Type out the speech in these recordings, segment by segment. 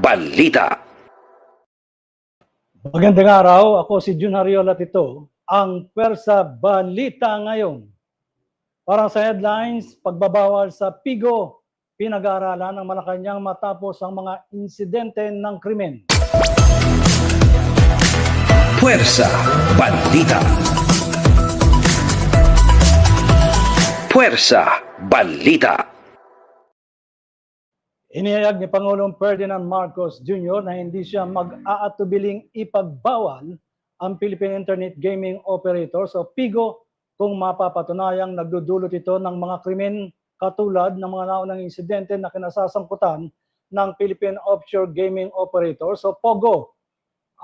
Balita. Magandang araw, ako si Jun Hariola Tito, ang Pwersa Balita ngayon. Para sa headlines, pagbabawal sa Pigo, pinag-aaralan ng Malacanang matapos ang mga insidente ng krimen. Puwersa. Balita. Puwersa. Balita. Inihayag ni Pangulong Ferdinand Marcos Jr. na hindi siya mag-aatubiling ipagbawal ang Philippine Internet Gaming Operators o PIGO kung mapapatunayang nagdudulot ito ng mga krimen katulad ng mga naunang insidente na kinasasangkutan ng Philippine Offshore Gaming Operators o POGO.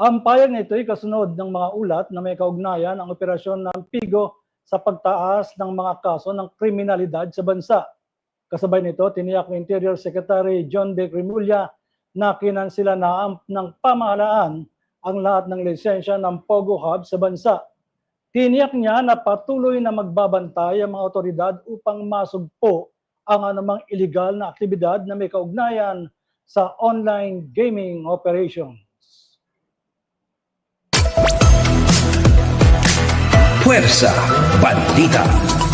Ang payag nito ay kasunod ng mga ulat na may kaugnayan ang operasyon ng PIGO sa pagtaas ng mga kaso ng kriminalidad sa bansa. Kasabay nito, tiniyak ni Interior Secretary John De Cremulya na kinansila na ng pamahalaan ang lahat ng lisensya ng POGO Hub sa bansa. Tiniyak niya na patuloy na magbabantay ang mga otoridad upang masugpo ang anumang illegal na aktibidad na may kaugnayan sa online gaming operations. Puwersa. Balita.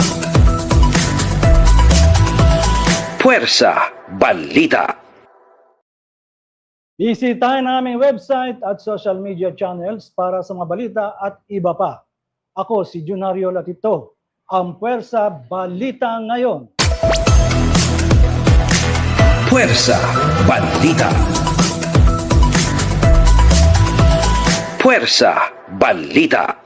Puwersa. Balita. Bisitahin ang aming website at social media channels para sa mga balita at iba pa. Ako si Junario Latito, ang Puwersa Balita Ngayon. Puwersa. Balita. Puwersa. Balita.